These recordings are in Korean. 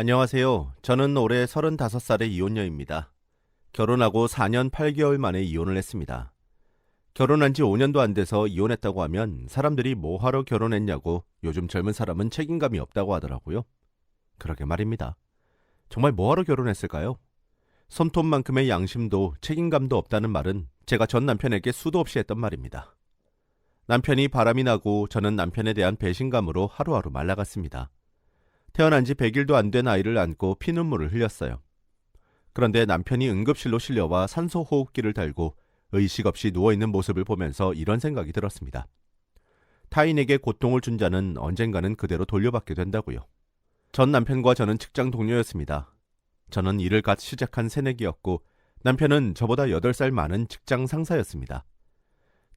안녕하세요. 저는 올해 35살의 이혼녀입니다. 결혼하고 4년 8개월 만에 이혼을 했습니다. 결혼한 지 5년도 안 돼서 이혼했다고 하면 사람들이 뭐하러 결혼했냐고 요즘 젊은 사람은 책임감이 없다고 하더라고요. 그러게 말입니다. 정말 뭐하러 결혼했을까요? 손톱만큼의 양심도 책임감도 없다는 말은 제가 전 남편에게 수도 없이 했던 말입니다. 남편이 바람이 나고 저는 남편에 대한 배신감으로 하루하루 말라갔습니다. 태어난 지 100일도 안 된 아이를 안고 피눈물을 흘렸어요. 그런데 남편이 응급실로 실려와 산소 호흡기를 달고 의식 없이 누워있는 모습을 보면서 이런 생각이 들었습니다. 타인에게 고통을 준 자는 언젠가는 그대로 돌려받게 된다고요. 전 남편과 저는 직장 동료였습니다. 저는 일을 갓 시작한 새내기였고 남편은 저보다 8살 많은 직장 상사였습니다.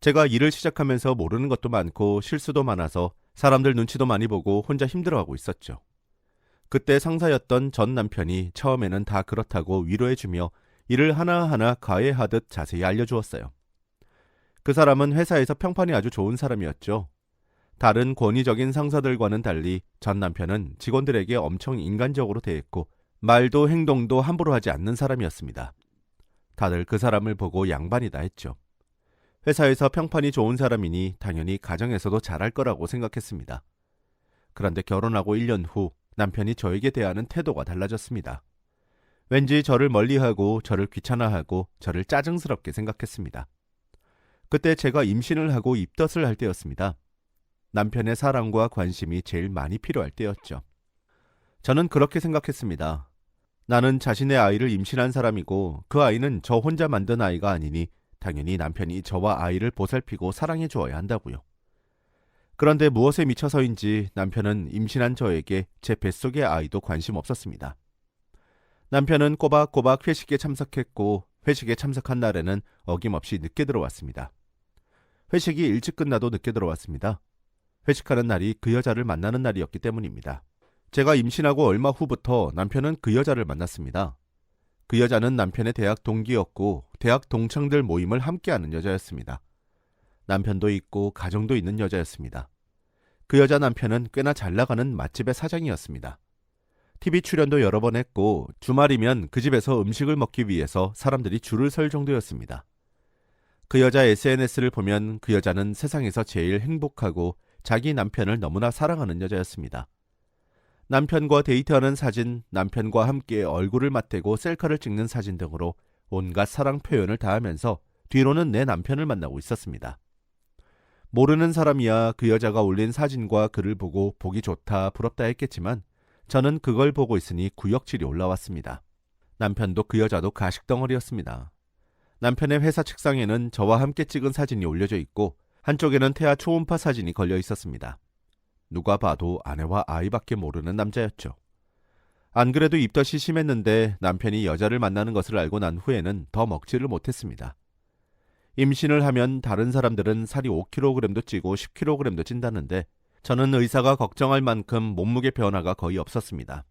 제가 일을 시작하면서 모르는 것도 많고 실수도 많아서 사람들 눈치도 많이 보고 혼자 힘들어하고 있었죠. 그때 상사였던 전 남편이 처음에는 다 그렇다고 위로해주며 일을 하나하나 가해하듯 자세히 알려주었어요. 그 사람은 회사에서 평판이 아주 좋은 사람이었죠. 다른 권위적인 상사들과는 달리 전 남편은 직원들에게 엄청 인간적으로 대했고 말도 행동도 함부로 하지 않는 사람이었습니다. 다들 그 사람을 보고 양반이다 했죠. 회사에서 평판이 좋은 사람이니 당연히 가정에서도 잘할 거라고 생각했습니다. 그런데 결혼하고 1년 후 남편이 저에게 대하는 태도가 달라졌습니다. 왠지 저를 멀리하고 저를 귀찮아하고 저를 짜증스럽게 생각했습니다. 그때 제가 임신을 하고 입덧을 할 때였습니다. 남편의 사랑과 관심이 제일 많이 필요할 때였죠. 저는 그렇게 생각했습니다. 나는 자신의 아이를 임신한 사람이고 그 아이는 저 혼자 만든 아이가 아니니 당연히 남편이 저와 아이를 보살피고 사랑해 주어야 한다고요. 그런데 무엇에 미쳐서인지 남편은 임신한 저에게 제 뱃속의 아이도 관심 없었습니다. 남편은 꼬박꼬박 회식에 참석했고 회식에 참석한 날에는 어김없이 늦게 들어왔습니다. 회식이 일찍 끝나도 늦게 들어왔습니다. 회식하는 날이 그 여자를 만나는 날이었기 때문입니다. 제가 임신하고 얼마 후부터 남편은 그 여자를 만났습니다. 그 여자는 남편의 대학 동기였고 대학 동창들 모임을 함께하는 여자였습니다. 남편도 있고 가정도 있는 여자였습니다. 그 여자 남편은 꽤나 잘 나가는 맛집의 사장이었습니다. TV 출연도 여러 번 했고 주말이면 그 집에서 음식을 먹기 위해서 사람들이 줄을 설 정도였습니다. 그 여자 SNS를 보면 그 여자는 세상에서 제일 행복하고 자기 남편을 너무나 사랑하는 여자였습니다. 남편과 데이트하는 사진, 남편과 함께 얼굴을 맞대고 셀카를 찍는 사진 등으로 온갖 사랑 표현을 다하면서 뒤로는 내 남편을 만나고 있었습니다. 모르는 사람이야 그 여자가 올린 사진과 글을 보고 보기 좋다, 부럽다 했겠지만 저는 그걸 보고 있으니 구역질이 올라왔습니다. 남편도 그 여자도 가식덩어리였습니다. 남편의 회사 책상에는 저와 함께 찍은 사진이 올려져 있고 한쪽에는 태아 초음파 사진이 걸려 있었습니다. 누가 봐도 아내와 아이밖에 모르는 남자였죠. 안 그래도 입덧이 심했는데 남편이 여자를 만나는 것을 알고 난 후에는 더 먹지를 못했습니다. 임신을 하면 다른 사람들은 살이 5kg도 찌고 10kg도 찐다는데 저는 의사가 걱정할 만큼 몸무게 변화가 거의 없었습니다.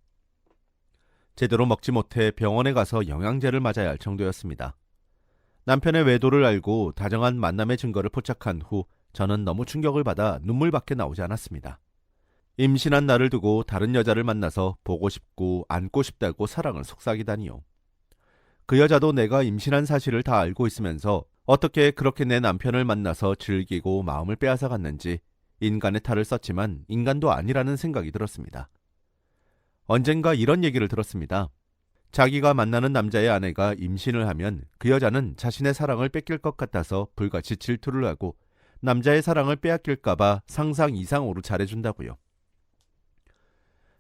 제대로 먹지 못해 병원에 가서 영양제를 맞아야 할 정도였습니다. 남편의 외도를 알고 다정한 만남의 증거를 포착한 후 저는 너무 충격을 받아 눈물밖에 나오지 않았습니다. 임신한 나를 두고 다른 여자를 만나서 보고 싶고 안고 싶다고 사랑을 속삭이다니요. 그 여자도 내가 임신한 사실을 다 알고 있으면서 어떻게 그렇게 내 남편을 만나서 즐기고 마음을 빼앗아 갔는지 인간의 탈을 썼지만 인간도 아니라는 생각이 들었습니다. 언젠가 이런 얘기를 들었습니다. 자기가 만나는 남자의 아내가 임신을 하면 그 여자는 자신의 사랑을 뺏길 것 같아서 불같이 질투를 하고 남자의 사랑을 빼앗길까봐 상상 이상으로 잘해준다고요.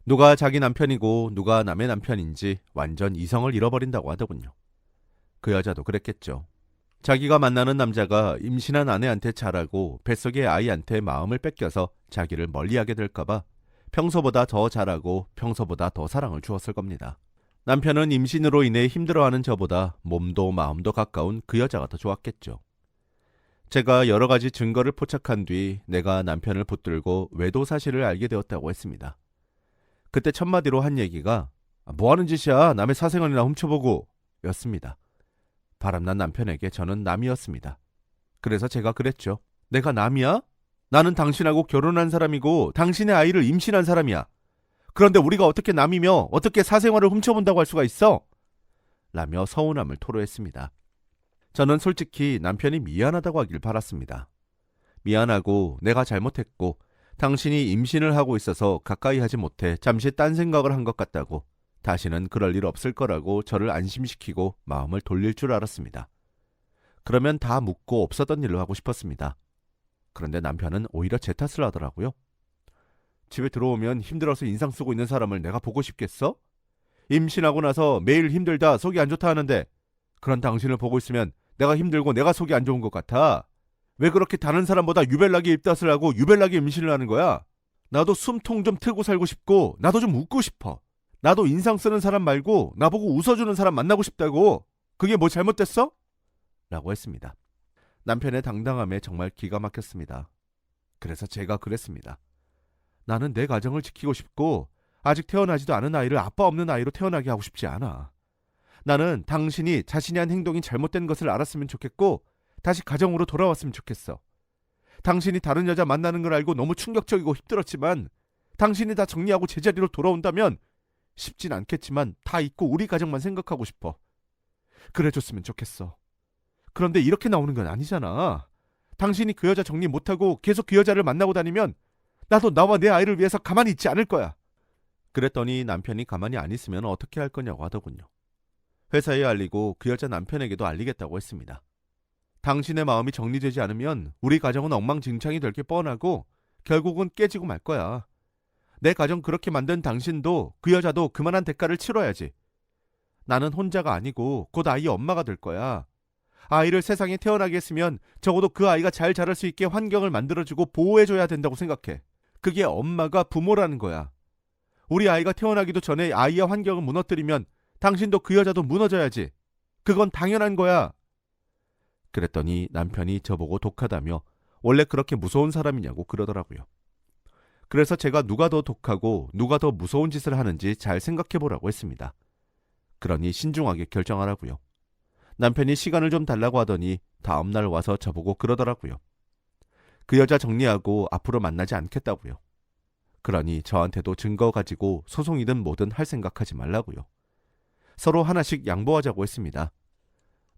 누가 자기 남편이고 누가 남의 남편인지 완전 이성을 잃어버린다고 하더군요. 그 여자도 그랬겠죠. 자기가 만나는 남자가 임신한 아내한테 잘하고 뱃속의 아이한테 마음을 뺏겨서 자기를 멀리하게 될까봐 평소보다 더 잘하고 평소보다 더 사랑을 주었을 겁니다. 남편은 임신으로 인해 힘들어하는 저보다 몸도 마음도 가까운 그 여자가 더 좋았겠죠. 제가 여러 가지 증거를 포착한 뒤 내가 남편을 붙들고 외도 사실을 알게 되었다고 했습니다. 그때 첫마디로 한 얘기가 뭐 하는 짓이야 남의 사생활이나 훔쳐보고 였습니다. 바람난 남편에게 저는 남이었습니다. 그래서 제가 그랬죠. 내가 남이야? 나는 당신하고 결혼한 사람이고 당신의 아이를 임신한 사람이야. 그런데 우리가 어떻게 남이며 어떻게 사생활을 훔쳐본다고 할 수가 있어? 라며 서운함을 토로했습니다. 저는 솔직히 남편이 미안하다고 하길 바랐습니다. 미안하고 내가 잘못했고 당신이 임신을 하고 있어서 가까이 하지 못해 잠시 딴 생각을 한 것 같다고 다시는 그럴 일 없을 거라고 저를 안심시키고 마음을 돌릴 줄 알았습니다. 그러면 다 묻고 없었던 일로 하고 싶었습니다. 그런데 남편은 오히려 제 탓을 하더라고요. 집에 들어오면 힘들어서 인상 쓰고 있는 사람을 내가 보고 싶겠어? 임신하고 나서 매일 힘들다 속이 안 좋다 하는데 그런 당신을 보고 있으면 내가 힘들고 내가 속이 안 좋은 것 같아. 왜 그렇게 다른 사람보다 유별나게 입덧을 하고 유별나게 임신을 하는 거야? 나도 숨통 좀 트고 살고 싶고 나도 좀 웃고 싶어. 나도 인상 쓰는 사람 말고 나보고 웃어주는 사람 만나고 싶다고. 그게 뭐 잘못됐어? 라고 했습니다. 남편의 당당함에 정말 기가 막혔습니다. 그래서 제가 그랬습니다. 나는 내 가정을 지키고 싶고 아직 태어나지도 않은 아이를 아빠 없는 아이로 태어나게 하고 싶지 않아. 나는 당신이 자신이 한 행동이 잘못된 것을 알았으면 좋겠고 다시 가정으로 돌아왔으면 좋겠어. 당신이 다른 여자 만나는 걸 알고 너무 충격적이고 힘들었지만 당신이 다 정리하고 제자리로 돌아온다면 쉽진 않겠지만 다 잊고 우리 가정만 생각하고 싶어. 그래줬으면 좋겠어. 그런데 이렇게 나오는 건 아니잖아. 당신이 그 여자 정리 못하고 계속 그 여자를 만나고 다니면 나도 나와 내 아이를 위해서 가만히 있지 않을 거야. 그랬더니 남편이 가만히 안 있으면 어떻게 할 거냐고 하더군요. 회사에 알리고 그 여자 남편에게도 알리겠다고 했습니다. 당신의 마음이 정리되지 않으면 우리 가정은 엉망진창이 될 게 뻔하고 결국은 깨지고 말 거야. 내 가정 그렇게 만든 당신도 그 여자도 그만한 대가를 치러야지. 나는 혼자가 아니고 곧 아이 엄마가 될 거야. 아이를 세상에 태어나게 했으면 적어도 그 아이가 잘 자랄 수 있게 환경을 만들어주고 보호해줘야 된다고 생각해. 그게 엄마가 부모라는 거야. 우리 아이가 태어나기도 전에 아이의 환경을 무너뜨리면 당신도 그 여자도 무너져야지. 그건 당연한 거야. 그랬더니 남편이 저보고 독하다며 원래 그렇게 무서운 사람이냐고 그러더라고요. 그래서 제가 누가 더 독하고 누가 더 무서운 짓을 하는지 잘 생각해 보라고 했습니다. 그러니 신중하게 결정하라고요. 남편이 시간을 좀 달라고 하더니 다음날 와서 저보고 그러더라고요. 그 여자 정리하고 앞으로 만나지 않겠다고요. 그러니 저한테도 증거 가지고 소송이든 뭐든 할 생각하지 말라고요. 서로 하나씩 양보하자고 했습니다.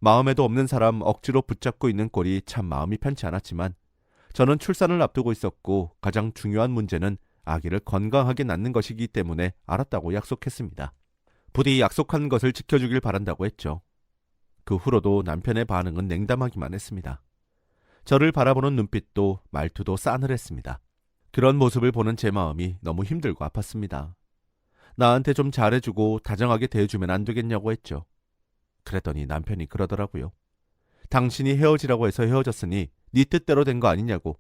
마음에도 없는 사람 억지로 붙잡고 있는 꼴이 참 마음이 편치 않았지만 저는 출산을 앞두고 있었고 가장 중요한 문제는 아기를 건강하게 낳는 것이기 때문에 알았다고 약속했습니다. 부디 약속한 것을 지켜주길 바란다고 했죠. 그 후로도 남편의 반응은 냉담하기만 했습니다. 저를 바라보는 눈빛도 말투도 싸늘했습니다. 그런 모습을 보는 제 마음이 너무 힘들고 아팠습니다. 나한테 좀 잘해주고 다정하게 대해주면 안 되겠냐고 했죠. 그랬더니 남편이 그러더라고요. 당신이 헤어지라고 해서 헤어졌으니 네 뜻대로 된 거 아니냐고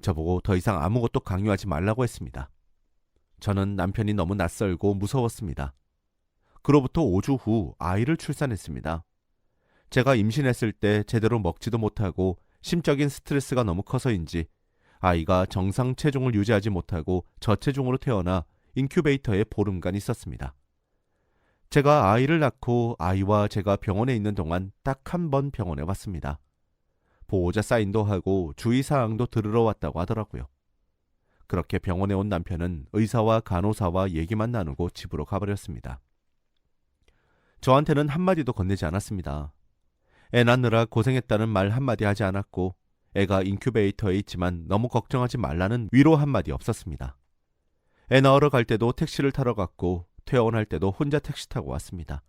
저보고 더 이상 아무것도 강요하지 말라고 했습니다. 저는 남편이 너무 낯설고 무서웠습니다. 그로부터 5주 후 아이를 출산했습니다. 제가 임신했을 때 제대로 먹지도 못하고 심적인 스트레스가 너무 커서인지 아이가 정상 체중을 유지하지 못하고 저체중으로 태어나 인큐베이터에 보름간 있었습니다. 제가 아이를 낳고 아이와 제가 병원에 있는 동안 딱 한 번 병원에 왔습니다. 보호자 사인도 하고 주의사항도 들으러 왔다고 하더라고요. 그렇게 병원에 온 남편은 의사와 간호사와 얘기만 나누고 집으로 가버렸습니다. 저한테는 한마디도 건네지 않았습니다. 애 낳느라 고생했다는 말 한마디 하지 않았고 애가 인큐베이터에 있지만 너무 걱정하지 말라는 위로 한마디 없었습니다. 애 낳으러 갈 때도 택시를 타러 갔고 퇴원할 때도 혼자 택시 타고 왔습니다.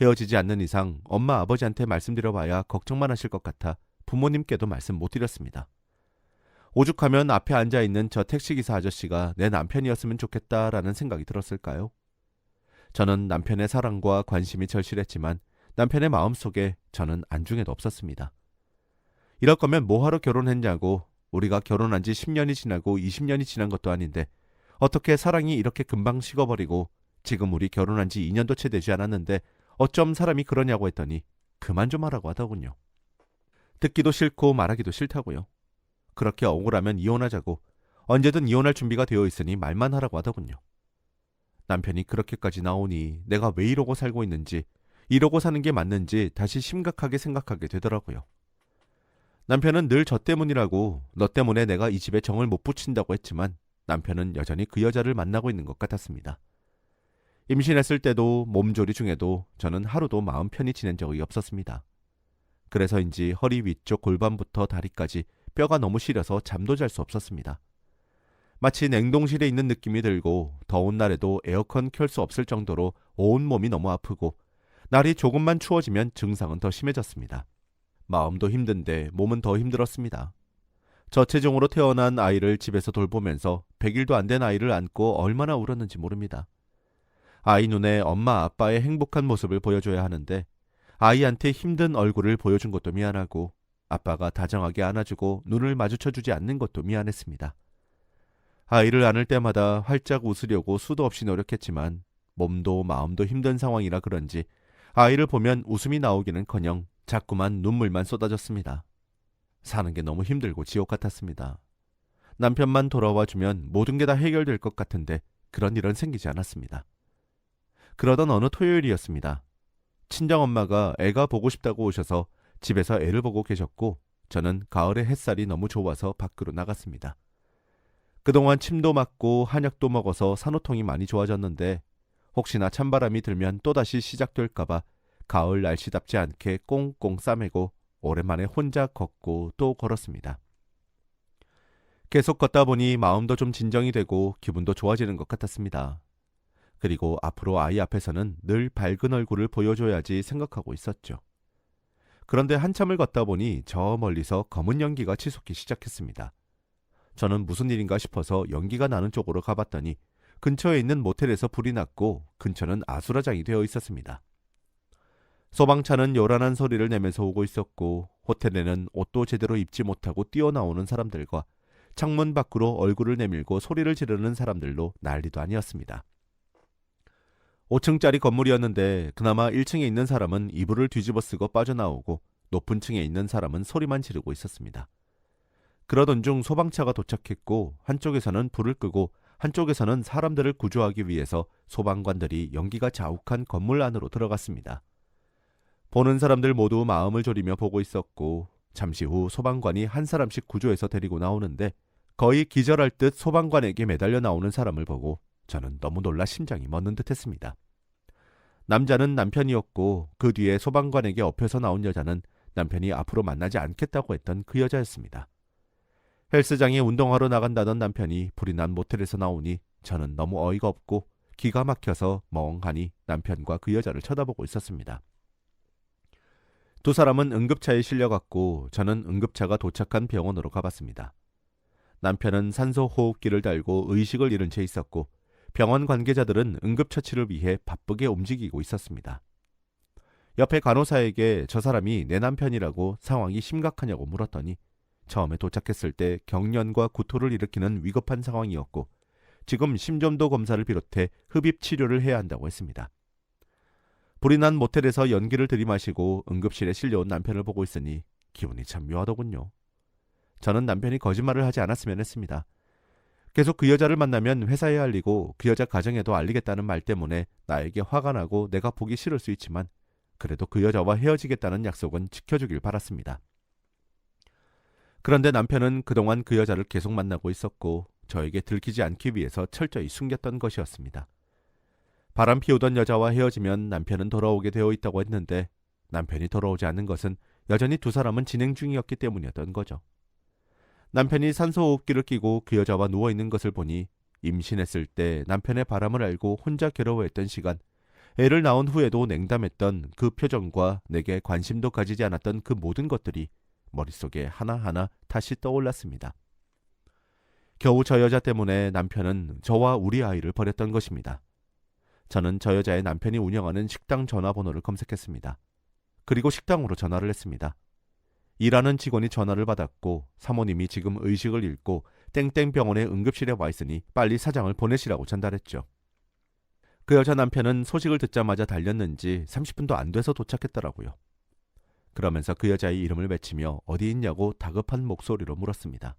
헤어지지 않는 이상 엄마 아버지한테 말씀드려봐야 걱정만 하실 것 같아 부모님께도 말씀 못 드렸습니다. 오죽하면 앞에 앉아 있는 저 택시기사 아저씨가 내 남편이었으면 좋겠다라는 생각이 들었을까요? 저는 남편의 사랑과 관심이 절실했지만 남편의 마음속에 저는 안중에도 없었습니다. 이럴 거면 뭐하러 결혼했냐고 우리가 결혼한 지 10년이 지나고 20년이 지난 것도 아닌데 어떻게 사랑이 이렇게 금방 식어버리고 지금 우리 결혼한 지 2년도 채 되지 않았는데 어쩜 사람이 그러냐고 했더니 그만 좀 하라고 하더군요. 듣기도 싫고 말하기도 싫다고요. 그렇게 억울하면 이혼하자고 언제든 이혼할 준비가 되어 있으니 말만 하라고 하더군요. 남편이 그렇게까지 나오니 내가 왜 이러고 살고 있는지 이러고 사는 게 맞는지 다시 심각하게 생각하게 되더라고요. 남편은 늘 저 때문이라고 너 때문에 내가 이 집에 정을 못 붙인다고 했지만 남편은 여전히 그 여자를 만나고 있는 것 같았습니다. 임신했을 때도 몸조리 중에도 저는 하루도 마음 편히 지낸 적이 없었습니다. 그래서인지 허리 위쪽 골반부터 다리까지 뼈가 너무 시려서 잠도 잘 수 없었습니다. 마치 냉동실에 있는 느낌이 들고 더운 날에도 에어컨 켤 수 없을 정도로 온 몸이 너무 아프고 날이 조금만 추워지면 증상은 더 심해졌습니다. 마음도 힘든데 몸은 더 힘들었습니다. 저체중으로 태어난 아이를 집에서 돌보면서 100일도 안 된 아이를 안고 얼마나 울었는지 모릅니다. 아이 눈에 엄마 아빠의 행복한 모습을 보여줘야 하는데 아이한테 힘든 얼굴을 보여준 것도 미안하고 아빠가 다정하게 안아주고 눈을 마주쳐 주지 않는 것도 미안했습니다. 아이를 안을 때마다 활짝 웃으려고 수도 없이 노력했지만 몸도 마음도 힘든 상황이라 그런지 아이를 보면 웃음이 나오기는커녕 자꾸만 눈물만 쏟아졌습니다. 사는 게 너무 힘들고 지옥 같았습니다. 남편만 돌아와 주면 모든 게 다 해결될 것 같은데 그런 일은 생기지 않았습니다. 그러던 어느 토요일이었습니다. 친정엄마가 애가 보고 싶다고 오셔서 집에서 애를 보고 계셨고 저는 가을의 햇살이 너무 좋아서 밖으로 나갔습니다. 그동안 침도 맞고 한약도 먹어서 산후통이 많이 좋아졌는데 혹시나 찬바람이 들면 또다시 시작될까봐 가을 날씨답지 않게 꽁꽁 싸매고 오랜만에 혼자 걷고 또 걸었습니다. 계속 걷다 보니 마음도 좀 진정이 되고 기분도 좋아지는 것 같았습니다. 그리고 앞으로 아이 앞에서는 늘 밝은 얼굴을 보여줘야지 생각하고 있었죠. 그런데 한참을 걷다 보니 저 멀리서 검은 연기가 치솟기 시작했습니다. 저는 무슨 일인가 싶어서 연기가 나는 쪽으로 가봤더니 근처에 있는 모텔에서 불이 났고 근처는 아수라장이 되어 있었습니다. 소방차는 요란한 소리를 내면서 오고 있었고 호텔에는 옷도 제대로 입지 못하고 뛰어나오는 사람들과 창문 밖으로 얼굴을 내밀고 소리를 지르는 사람들로 난리도 아니었습니다. 5층짜리 건물이었는데 그나마 1층에 있는 사람은 이불을 뒤집어 쓰고 빠져나오고 높은 층에 있는 사람은 소리만 지르고 있었습니다. 그러던 중 소방차가 도착했고 한쪽에서는 불을 끄고 한쪽에서는 사람들을 구조하기 위해서 소방관들이 연기가 자욱한 건물 안으로 들어갔습니다. 보는 사람들 모두 마음을 졸이며 보고 있었고 잠시 후 소방관이 한 사람씩 구조해서 데리고 나오는데 거의 기절할 듯 소방관에게 매달려 나오는 사람을 보고 저는 너무 놀라 심장이 멎는 듯 했습니다. 남자는 남편이었고 그 뒤에 소방관에게 엎혀서 나온 여자는 남편이 앞으로 만나지 않겠다고 했던 그 여자였습니다. 헬스장에 운동하러 나간다던 남편이 불이 난 모텔에서 나오니 저는 너무 어이가 없고 기가 막혀서 멍하니 남편과 그 여자를 쳐다보고 있었습니다. 두 사람은 응급차에 실려갔고 저는 응급차가 도착한 병원으로 가봤습니다. 남편은 산소 호흡기를 달고 의식을 잃은 채 있었고 병원 관계자들은 응급처치를 위해 바쁘게 움직이고 있었습니다. 옆에 간호사에게 저 사람이 내 남편이라고 상황이 심각하냐고 물었더니 처음에 도착했을 때 경련과 구토를 일으키는 위급한 상황이었고 지금 심전도 검사를 비롯해 흡입 치료를 해야 한다고 했습니다. 불이 난 모텔에서 연기를 들이마시고 응급실에 실려온 남편을 보고 있으니 기분이 참 묘하더군요. 저는 남편이 거짓말을 하지 않았으면 했습니다. 계속 그 여자를 만나면 회사에 알리고 그 여자 가정에도 알리겠다는 말 때문에 나에게 화가 나고 내가 보기 싫을 수 있지만 그래도 그 여자와 헤어지겠다는 약속은 지켜주길 바랐습니다. 그런데 남편은 그동안 그 여자를 계속 만나고 있었고 저에게 들키지 않기 위해서 철저히 숨겼던 것이었습니다. 바람 피우던 여자와 헤어지면 남편은 돌아오게 되어 있다고 했는데 남편이 돌아오지 않는 것은 여전히 두 사람은 진행 중이었기 때문이었던 거죠. 남편이 산소호흡기를 끼고 그 여자와 누워 있는 것을 보니 임신했을 때 남편의 바람을 알고 혼자 괴로워했던 시간, 애를 낳은 후에도 냉담했던 그 표정과 내게 관심도 가지지 않았던 그 모든 것들이 머릿속에 하나하나 다시 떠올랐습니다. 겨우 저 여자 때문에 남편은 저와 우리 아이를 버렸던 것입니다. 저는 저 여자의 남편이 운영하는 식당 전화번호를 검색했습니다. 그리고 식당으로 전화를 했습니다. 일하는 직원이 전화를 받았고 사모님이 지금 의식을 잃고 땡땡 병원의 응급실에 와 있으니 빨리 사장을 보내시라고 전달했죠. 그 여자 남편은 소식을 듣자마자 달렸는지 30분도 안 돼서 도착했더라고요. 그러면서 그 여자의 이름을 외치며 어디 있냐고 다급한 목소리로 물었습니다.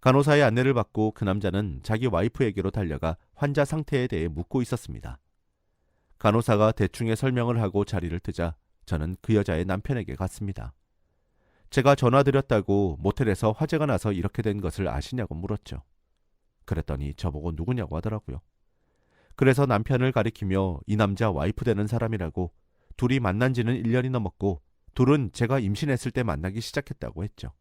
간호사의 안내를 받고 그 남자는 자기 와이프에게로 달려가 환자 상태에 대해 묻고 있었습니다. 간호사가 대충의 설명을 하고 자리를 뜨자 저는 그 여자의 남편에게 갔습니다. 제가 전화드렸다고 모텔에서 화재가 나서 이렇게 된 것을 아시냐고 물었죠. 그랬더니 저보고 누구냐고 하더라고요. 그래서 남편을 가리키며 이 남자 와이프 되는 사람이라고 둘이 만난 지는 1년이 넘었고 둘은 제가 임신했을 때 만나기 시작했다고 했죠.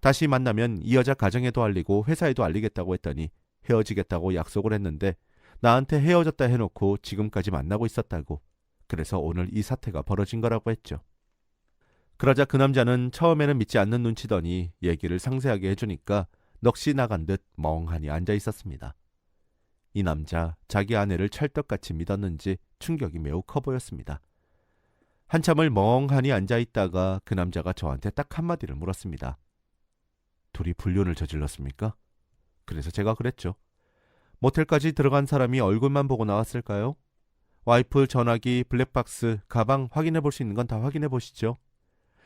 다시 만나면 이 여자 가정에도 알리고 회사에도 알리겠다고 했더니 헤어지겠다고 약속을 했는데 나한테 헤어졌다 해놓고 지금까지 만나고 있었다고. 그래서 오늘 이 사태가 벌어진 거라고 했죠. 그러자 그 남자는 처음에는 믿지 않는 눈치더니 얘기를 상세하게 해주니까 넋이 나간 듯 멍하니 앉아 있었습니다. 이 남자 자기 아내를 찰떡같이 믿었는지 충격이 매우 커 보였습니다. 한참을 멍하니 앉아 있다가 그 남자가 저한테 딱 한마디를 물었습니다. 둘이 불륜을 저질렀습니까? 그래서 제가 그랬죠. 모텔까지 들어간 사람이 얼굴만 보고 나왔을까요? 와이프 전화기, 블랙박스, 가방 확인해 볼 수 있는 건 다 확인해 보시죠.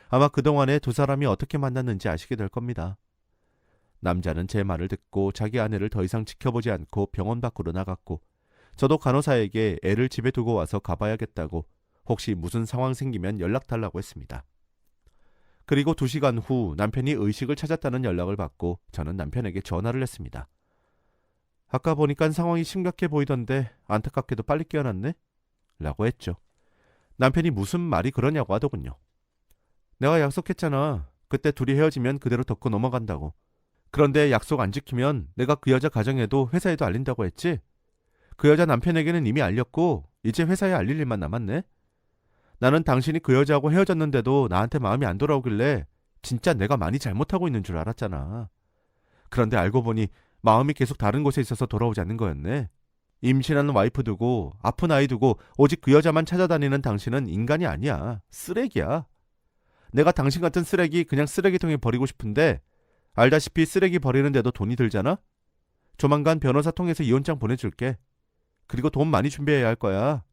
아마 그동안에 두 사람이 어떻게 만났는지 아시게 될 겁니다. 남자는 제 말을 듣고 자기 아내를 더 이상 지켜보지 않고 병원 밖으로 나갔고 저도 간호사에게 애를 집에 두고 와서 가봐야겠다고 혹시 무슨 상황 생기면 연락 달라고 했습니다. 그리고 두 시간 후 남편이 의식을 찾았다는 연락을 받고 저는 남편에게 전화를 했습니다. 아까 보니까 상황이 심각해 보이던데 안타깝게도 빨리 깨어났네? 라고 했죠. 남편이 무슨 말이 그러냐고 하더군요. 내가 약속했잖아. 그때 둘이 헤어지면 그대로 덮고 넘어간다고. 그런데 약속 안 지키면 내가 그 여자 가정에도 회사에도 알린다고 했지? 그 여자 남편에게는 이미 알렸고 이제 회사에 알릴 일만 남았네. 나는 당신이 그 여자하고 헤어졌는데도 나한테 마음이 안 돌아오길래 진짜 내가 많이 잘못하고 있는 줄 알았잖아. 그런데 알고 보니 마음이 계속 다른 곳에 있어서 돌아오지 않는 거였네. 임신하는 와이프 두고 아픈 아이 두고 오직 그 여자만 찾아다니는 당신은 인간이 아니야. 쓰레기야. 내가 당신 같은 쓰레기 그냥 쓰레기통에 버리고 싶은데 알다시피 쓰레기 버리는데도 돈이 들잖아? 조만간 변호사 통해서 이혼장 보내줄게. 그리고 돈 많이 준비해야 할 거야.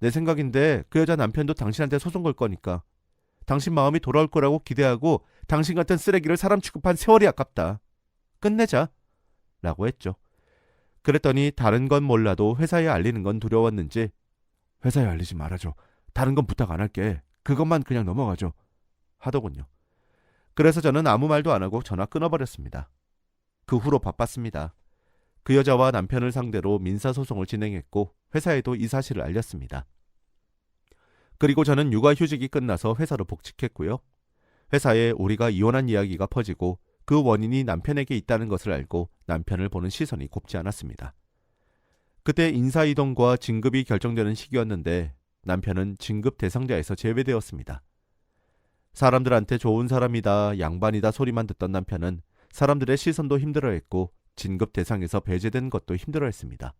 내 생각인데 그 여자 남편도 당신한테 소송 걸 거니까. 당신 마음이 돌아올 거라고 기대하고 당신 같은 쓰레기를 사람 취급한 세월이 아깝다. 끝내자. 라고 했죠. 그랬더니 다른 건 몰라도 회사에 알리는 건 두려웠는지 회사에 알리지 말아줘. 다른 건 부탁 안 할게. 그것만 그냥 넘어가죠. 하더군요. 그래서 저는 아무 말도 안 하고 전화 끊어버렸습니다. 그 후로 바빴습니다. 그 여자와 남편을 상대로 민사소송을 진행했고 회사에도 이 사실을 알렸습니다. 그리고 저는 육아휴직이 끝나서 회사로 복직했고요. 회사에 우리가 이혼한 이야기가 퍼지고 그 원인이 남편에게 있다는 것을 알고 남편을 보는 시선이 곱지 않았습니다. 그때 인사이동과 진급이 결정되는 시기였는데 남편은 진급 대상자에서 제외되었습니다. 사람들한테 좋은 사람이다, 양반이다 소리만 듣던 남편은 사람들의 시선도 힘들어했고 진급 대상에서 배제된 것도 힘들어했습니다.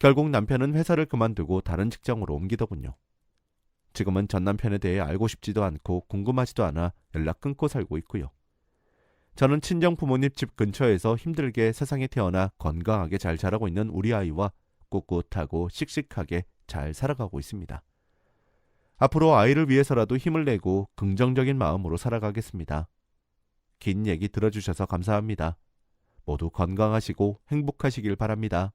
결국 남편은 회사를 그만두고 다른 직장으로 옮기더군요. 지금은 전 남편에 대해 알고 싶지도 않고 궁금하지도 않아 연락 끊고 살고 있고요. 저는 친정 부모님 집 근처에서 힘들게 세상에 태어나 건강하게 잘 자라고 있는 우리 아이와 꿋꿋하고 씩씩하게 잘 살아가고 있습니다. 앞으로 아이를 위해서라도 힘을 내고 긍정적인 마음으로 살아가겠습니다. 긴 얘기 들어주셔서 감사합니다. 모두 건강하시고 행복하시길 바랍니다.